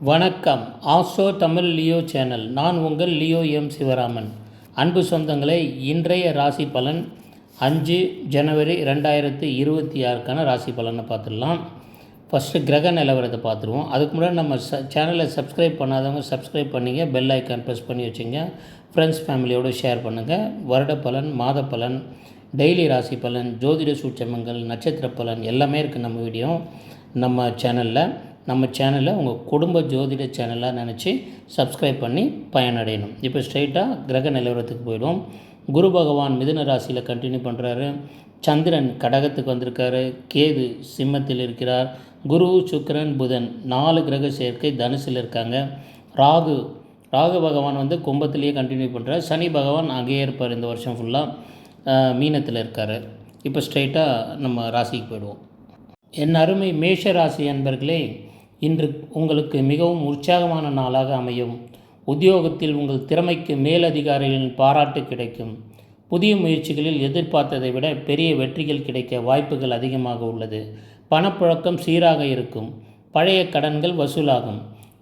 வணக்கம். ஆசோ Tamil Leo channel. நான் உங்கள் லியோ எம் சிவராமன். அன்பு சொந்தங்களே இன்றைய ராசி பலன் அஞ்சு ஜனவரி ரெண்டாயிரத்து இருபத்தி ஆறுக்கான ராசி பலனை பார்த்துடலாம். ஃபஸ்ட்டு கிரக நிலவரத்தை பார்த்துருவோம். அதுக்கு முன்னாடி நம்ம ச சேனலை சப்ஸ்கிரைப் பண்ணாதவங்க சப்ஸ்கிரைப் பண்ணிங்க பெல் ஐக்கான் ப்ரெஸ் பண்ணி வச்சுங்க. ஃப்ரெண்ட்ஸ் ஃபேமிலியோடு ஷேர் பண்ணுங்கள் வருட பலன் மாத பலன் டெய்லி ராசி பலன் ஜோதிட சூட்சமங்கள் நட்சத்திர பலன் எல்லாமே இருக்குது நம்ம வீடியோ நம்ம சேனலில் நம்ம சேனலை உங்கள் குடும்ப ஜோதிட சேனலாக நினச்சி சப்ஸ்கிரைப் பண்ணி பயனடையணும். இப்போ ஸ்ட்ரைட்டாக கிரக நிலவரத்துக்கு போயிடுவோம். குரு பகவான் மிதுன ராசியில் கண்டினியூ பண்ணுறாரு சந்திரன் கடகத்துக்கு வந்திருக்காரு. கேது சிம்மத்தில் இருக்கிறார். குரு சுக்கிரன் புதன் நாலு கிரக சேர்க்கை தனுசில் இருக்காங்க. ராகு ராகு பகவான் வந்து கும்பத்திலேயே கண்டினியூ பண்ணுறார் சனி பகவான் அங்கேயே இருப்பார் இந்த வருஷம் ஃபுல்லாக மீனத்தில் இருக்கார். இப்போ ஸ்ட்ரைட்டாக நம்ம ராசிக்கு போயிடுவோம். என் அருமை மேஷ ராசி அன்பர்களே இன்று உங்களுக்கு மிகவும் உற்சாகமான நாளாக அமையும். உத்தியோகத்தில் உங்கள் திறமைக்கு மேலதிகாரிகளின் பாராட்டு கிடைக்கும். புதிய முயற்சிகளில் எதிர்பார்த்ததை விட பெரிய வெற்றிகள் கிடைக்க வாய்ப்புகள் அதிகமாக உள்ளது. பணப்புழக்கம் சீராக இருக்கும். பழைய கடன்கள் வசூலாகும்.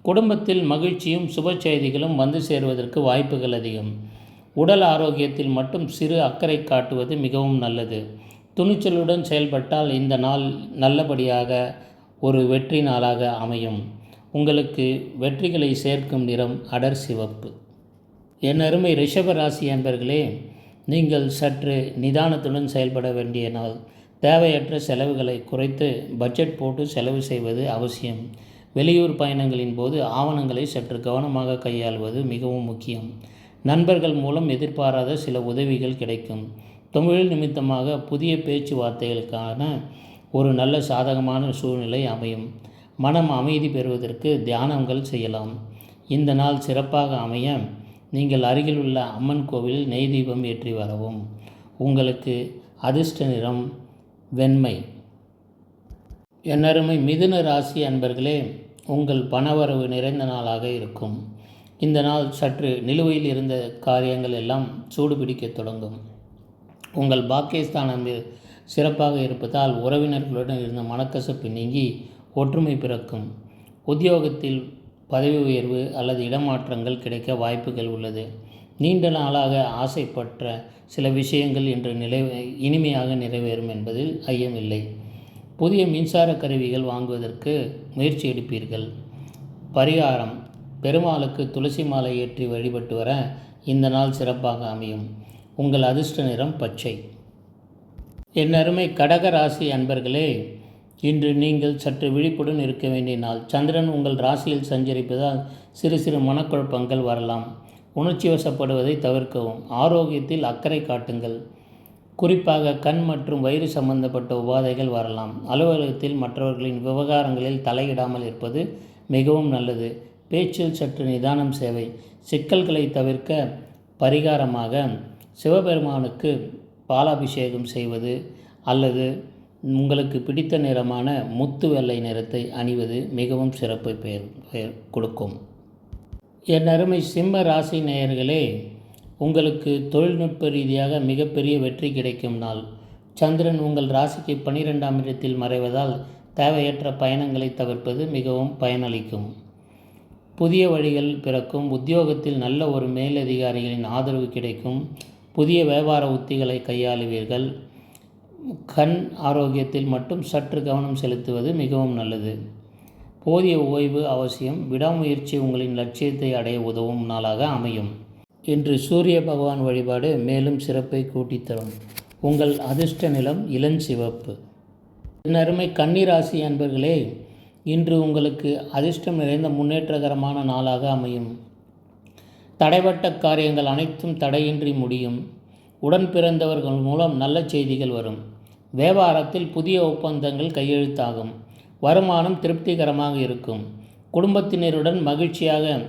குடும்பத்தில் மகிழ்ச்சியும் சுப செய்திகளும் வந்து சேருவதற்கு வாய்ப்புகள் அதிகம். உடல் ஆரோக்கியத்தில் மட்டும் சிறு அக்கறை காட்டுவது மிகவும் நல்லது. துணிச்சலுடன் செயல்பட்டால் இந்த நாள் நல்லபடியாக ஒரு வெற்றி நாளாக அமையும். உங்களுக்கு வெற்றிகளை சேர்க்கும் நிறம் அடர் சிவப்பு. என் அருமை ரிஷப ராசி அன்பர்களே நீங்கள் சற்று நிதானத்துடன் செயல்பட வேண்டிய நாள். தேவையற்ற செலவுகளை குறைத்து பட்ஜெட் போட்டு செலவு செய்வது அவசியம். வெளியூர் பயணங்களின் போது ஆவணங்களை சற்று கவனமாக கையாள்வது மிகவும் முக்கியம். நண்பர்கள் மூலம் எதிர்பாராத சில உதவிகள் கிடைக்கும். தொழில் நிமித்தமாக புதிய பேச்சுவார்த்தைகளுக்கான ஒரு நல்ல சாதகமான சூழ்நிலை அமையும். மனம் அமைதி பெறுவதற்கு தியானங்கள் செய்யலாம். இந்த நாள் சிறப்பாக அமைய நீங்கள் அருகில் உள்ள அம்மன் கோவிலில் நெய் தீபம் ஏற்றி வரவும். உங்களுக்கு அதிர்ஷ்ட நிறம் வெண்மை. என்னருமை மிதுன ராசி அன்பர்களே உங்கள் பணவரவு நிறைந்த நாளாக இருக்கும். இந்த நாள் சற்று நிலுவையில் இருந்த காரியங்கள் எல்லாம் சூடு பிடிக்கத் தொடங்கும். உங்கள் பாக்கியஸ்தானம் சிறப்பாக இருப்பதால் உறவினர்களுடன் இருந்த மனக்கசப்பு நீங்கி ஒற்றுமை பிறக்கும். உத்தியோகத்தில் பதவி உயர்வு அல்லது இடமாற்றங்கள் கிடைக்க வாய்ப்புகள் உள்ளது. நீண்ட நாளாக ஆசைப்பட்ட சில விஷயங்கள் இன்று நிலை இனிமையாக நிறைவேறும் என்பதில் ஐயமில்லை புதிய மின்சார கருவிகள் வாங்குவதற்கு முயற்சி எடுப்பீர்கள். பரிகாரம் பெருமாளுக்கு துளசி மாலை ஏற்றி வழிபட்டு வர இந்த நாள் சிறப்பாக அமையும். உங்கள் அதிர்ஷ்ட நிறம் பச்சை. என் அருமை கடக ராசி அன்பர்களே இன்று நீங்கள் சற்று விழிப்புடன் இருக்க வேண்டிய நாள். சந்திரன் உங்கள் ராசியில் சஞ்சரிப்பதால் சிறு சிறு மனக்குழப்பங்கள் வரலாம். உணர்ச்சி வசப்படுவதை தவிர்க்கவும். ஆரோக்கியத்தில் அக்கறை காட்டுங்கள். குறிப்பாக கண் மற்றும் வயிறு சம்பந்தப்பட்ட உபாதைகள் வரலாம். அலுவலகத்தில் மற்றவர்களின் விவகாரங்களில் தலையிடாமல் இருப்பது மிகவும் நல்லது. பேச்சில் சற்று நிதானம் சேவை. சிக்கல்களை தவிர்க்க பரிகாரமாக சிவபெருமானுக்கு பாலாபிஷேகம் செய்வது அல்லது உங்களுக்கு பிடித்த நிறமான முத்து வெள்ளை நிறத்தை அணிவது மிகவும் சிறப்பை பெயர் பெயர் கொடுக்கும். என் அருமை சிம்ம ராசி நேயர்களே உங்களுக்கு தொழில்நுட்ப ரீதியாக மிகப்பெரிய வெற்றி கிடைக்கும் நாள். சந்திரன் உங்கள் ராசிக்கு பனிரெண்டாம் இடத்தில் மறைவதால் தேவையற்ற பயணங்களை தவிர்ப்பது மிகவும் பயனளிக்கும். புதிய வழிகள் பிறக்கும் உத்தியோகத்தில் நல்ல ஒரு மேலதிகாரிகளின் ஆதரவு கிடைக்கும். புதிய வியாபார உத்திகளை கையாளுவீர்கள். கண் ஆரோக்கியத்தில் மட்டும் சற்று கவனம் செலுத்துவது மிகவும் நல்லது. போதிய ஓய்வு அவசியம். விடாமுயற்சி உங்களின் லட்சியத்தை அடைய உதவும் நாளாக அமையும். இன்று சூரிய பகவான் வழிபாடு மேலும் சிறப்பை கூட்டித்தரும். உங்கள் அதிர்ஷ்ட நிலம் இளஞ்சிவப்பு அருமை கன்னிராசி அன்பர்களே இன்று உங்களுக்கு அதிர்ஷ்டம் நிறைந்த முன்னேற்றகரமான நாளாக அமையும். தடைப்பட்ட காரியங்கள் அனைத்தும் தடையின்றி முடியும். உடன் பிறந்தவர்கள் மூலம் நல்ல செய்திகள் வரும். வியாபாரத்தில் புதிய ஒப்பந்தங்கள் கையெழுத்தாகும். வருமானம் திருப்திகரமாக இருக்கும். குடும்பத்தினருடன் மகிழ்ச்சியாக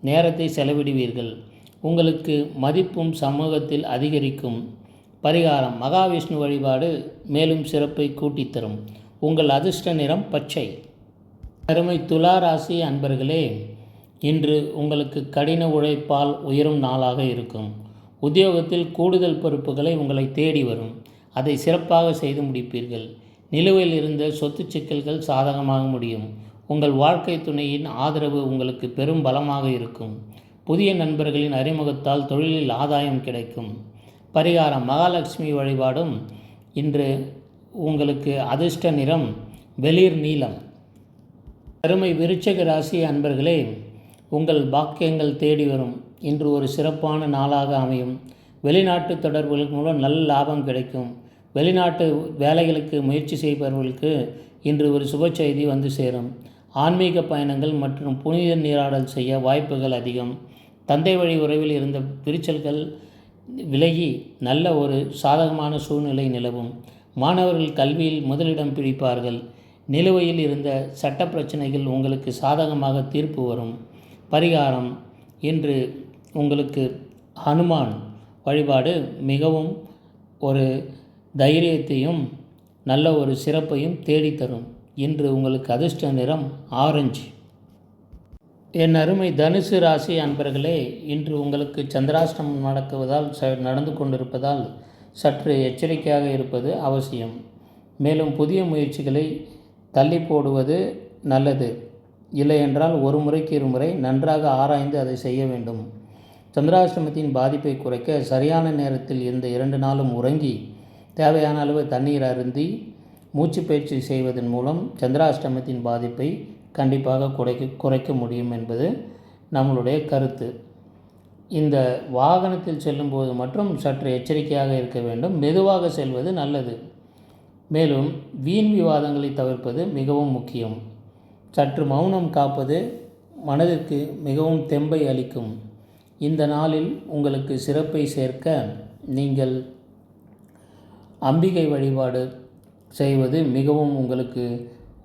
நேரத்தை செலவிடுவீர்கள். உங்களுக்கு மதிப்பும் சமூகத்தில் அதிகரிக்கும். பரிகாரம் மகாவிஷ்ணு வழிபாடு மேலும் சிறப்பை கூட்டித்தரும் உங்கள் அதிர்ஷ்ட நிறம் பச்சை. அருமை துலா ராசி அன்பர்களே இன்று உங்களுக்கு கடின உழைப்பால் உயரும் நாளாக இருக்கும். உத்தியோகத்தில் கூடுதல் பொறுப்புகளை உங்களை தேடி வரும். அதை சிறப்பாக செய்து முடிப்பீர்கள். நிலுவையில் இருந்த சொத்து சிக்கல்கள் சாதகமாக முடியும். உங்கள் வாழ்க்கை துணையின் ஆதரவு உங்களுக்கு பெரும் பலமாக இருக்கும். புதிய நண்பர்களின் அறிமுகத்தால் தொழிலில் ஆதாயம் கிடைக்கும். பரிகாரம் மகாலட்சுமி வழிபாடும் இன்று உங்களுக்கு அதிர்ஷ்ட நிறம் வெளிர் நீலம் அருமை விருச்சக ராசி அன்பர்களே உங்கள் பாக்கியங்கள் தேடி வரும். இன்று ஒரு சிறப்பான நாளாக அமையும். வெளிநாட்டு தொடர்புகள் மூலம் நல்ல லாபம் கிடைக்கும். வெளிநாட்டு வேலைகளுக்கு முயற்சி செய்பவர்களுக்கு இன்று ஒரு சுப செய்தி வந்து சேரும். ஆன்மீக பயணங்கள் மற்றும் புனித நீராடல் செய்ய வாய்ப்புகள் அதிகம். தந்தை வழி உறவில் இருந்த பிரிச்சல்கள் விலகி நல்ல ஒரு சாதகமான சூழ்நிலை நிலவும். மாணவர்கள் கல்வியில் முதலிடம் பிடிப்பார்கள். நிலுவையில் இருந்த சட்ட பிரச்சனைகள் உங்களுக்கு சாதகமாக தீர்ப்பு வரும். பரிகாரம் இன்று உங்களுக்கு ஹனுமான் வழிபாடு மிகவும் ஒரு தைரியத்தையும் நல்ல ஒரு சிறப்பையும் தேடித்தரும் இன்று உங்களுக்கு அதிர்ஷ்ட நிறம் ஆரஞ்சு. என் அருமை தனுசு ராசி அன்பர்களே இன்று உங்களுக்கு சந்திராஷ்டமம் நடக்குவதால் ச நடந்து கொண்டிருப்பதால் சற்று எச்சரிக்கையாக இருப்பது அவசியம். மேலும் புதிய முயற்சிகளை தள்ளி போடுவது நல்லது. இல்லையென்றால் ஒரு முறைக்கு இருமுறை நன்றாக ஆராய்ந்து அதை செய்ய வேண்டும். சந்திராஷ்டமத்தின் பாதிப்பை குறைக்க சரியான நேரத்தில் இந்த இரண்டு நாளும் உறங்கி தேவையான அளவு தண்ணீர் அருந்தி மூச்சு பயிற்சி செய்வதன் மூலம் சந்திராஷ்டமத்தின் பாதிப்பை கண்டிப்பாக குறைக்க குறைக்க முடியும் என்பது நம்மளுடைய கருத்து. இந்த வாகனத்தில் செல்லும்போது மற்றும் சற்று எச்சரிக்கையாக இருக்க வேண்டும். மெதுவாக செல்வது நல்லது. மேலும் வீண் விவாதங்களை தவிர்ப்பது மிகவும் முக்கியம். சற்று மௌனம் காப்பது மனதிற்கு மிகவும் தெம்பை அளிக்கும். இந்த நாளில் உங்களுக்கு சிறப்பை சேர்க்க நீங்கள் அம்பிகை வழிபாடு செய்வது மிகவும் உங்களுக்கு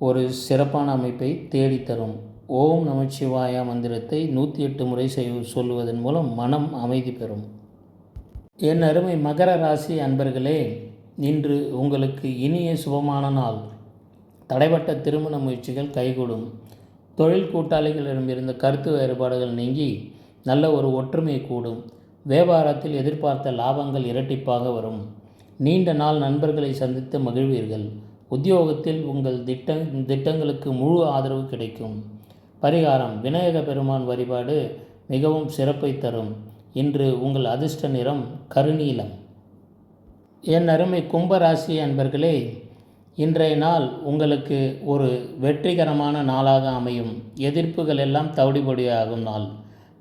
ஒரு சிறப்பான அமைப்பை தேடித்தரும். ஓம் நமச்சிவாய மந்திரத்தை நூற்றி எட்டு முறை செய் சொல்வதன் மூலம் மனம் அமைதி பெறும். என் அருமை மகர ராசி அன்பர்களே இன்று உங்களுக்கு இனிய சுபமான நாள். தடைப்பட்ட திருமண முயற்சிகள் கைகூடும். தொழில் கூட்டாளிகளிடம் இருந்த கருத்து வேறுபாடுகள் நீங்கி நல்ல ஒரு ஒற்றுமை கூடும். வியாபாரத்தில் எதிர்பார்த்த லாபங்கள் இரட்டிப்பாக வரும். நீண்ட நாள் நண்பர்களை சந்தித்து மகிழ்வீர்கள். உத்தியோகத்தில் உங்கள் திட்ட திட்டங்களுக்கு முழு ஆதரவு கிடைக்கும். பரிகாரம் விநாயக பெருமான் வழிபாடு மிகவும் சிறப்பை தரும். இன்று உங்கள் அதிர்ஷ்ட நிறம் கருநீலம். என் அருமை கும்பராசி அன்பர்களே இன்றைய நாள் உங்களுக்கு ஒரு வெற்றிகரமான நாளாக அமையும். எதிர்ப்புகள் எல்லாம் தவிடுபடியாகும் நாள்.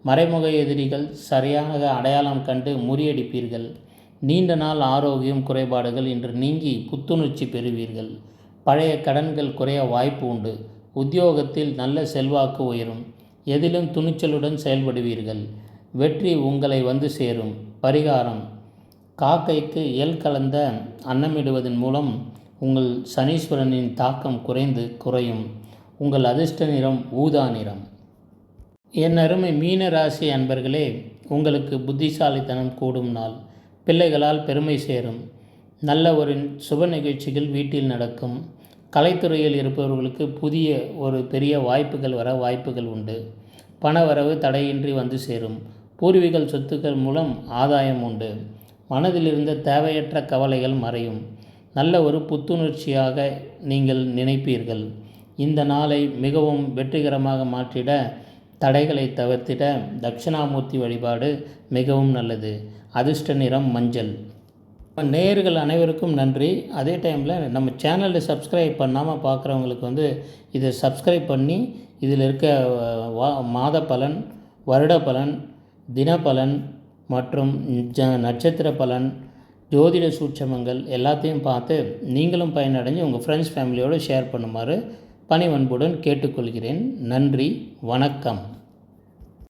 மறைமுக எதிரிகள் சரியாக அடையாளம் கண்டு முறியடிப்பீர்கள். நீண்ட நாள் ஆரோக்கியம் குறைபாடுகள் இன்று நீங்கி புத்துணர்ச்சி பெறுவீர்கள். பழைய கடன்கள் குறைய வாய்ப்பு உண்டு. உத்தியோகத்தில் நல்ல செல்வாக்கு உயரும். எதிலும் துணிச்சலுடன் செயல்படுவீர்கள். வெற்றி உங்களை வந்து சேரும். பரிகாரம். காக்கைக்கு எல் கலந்த அன்னமிடுவதன் மூலம் உங்கள் சனீஸ்வரனின் தாக்கம் குறைந்து குறையும். உங்கள் அதிர்ஷ்ட நிறம் ஊதா நிறம். என் அருமை மீன ராசி அன்பர்களே உங்களுக்கு புத்திசாலித்தனம் கூடும் நாள். பிள்ளைகளால் பெருமை சேரும். நல்ல ஒரு சுப நிகழ்ச்சிகள் வீட்டில் நடக்கும். கலைத்துறையில் இருப்பவர்களுக்கு புதிய ஒரு பெரிய வாய்ப்புகள் வர வாய்ப்புகள் உண்டு. பணவரவு தடையின்றி வந்து சேரும். பூர்வீகல் சொத்துக்கள் மூலம் ஆதாயம் உண்டு. மனதிலிருந்த தேவையற்ற கவலைகள் மறையும். நல்ல ஒரு புத்துணர்ச்சியாக நீங்கள் நினைப்பீர்கள். இந்த நாளை மிகவும் வெற்றிகரமாக மாற்றிட தடைகளை தவிர்த்திட தட்சிணாமூர்த்தி வழிபாடு மிகவும் நல்லது. அதிர்ஷ்ட நிறம் மஞ்சள். நேயர்கள் அனைவருக்கும் நன்றி. அதே டைமில் நம்ம சேனலை சப்ஸ்கிரைப் பண்ணாமல் பார்க்குறவங்களுக்கு வந்து இதை சப்ஸ்கிரைப் பண்ணி இதில் இருக்க வா மாத பலன் வருட பலன் தினபலன் மற்றும் ஜ நட்சத்திர பலன் ஜோதிட சூட்சமங்கள் எல்லாத்தையும் பார்த்து நீங்களும் பயனடைஞ்சு உங்கள் ஃப்ரெண்ட்ஸ் ஃபேமிலியோடு ஷேர் பண்ணுமாறு பணிவன்புடன் கேட்டுக்கொள்கிறேன். நன்றி வணக்கம்.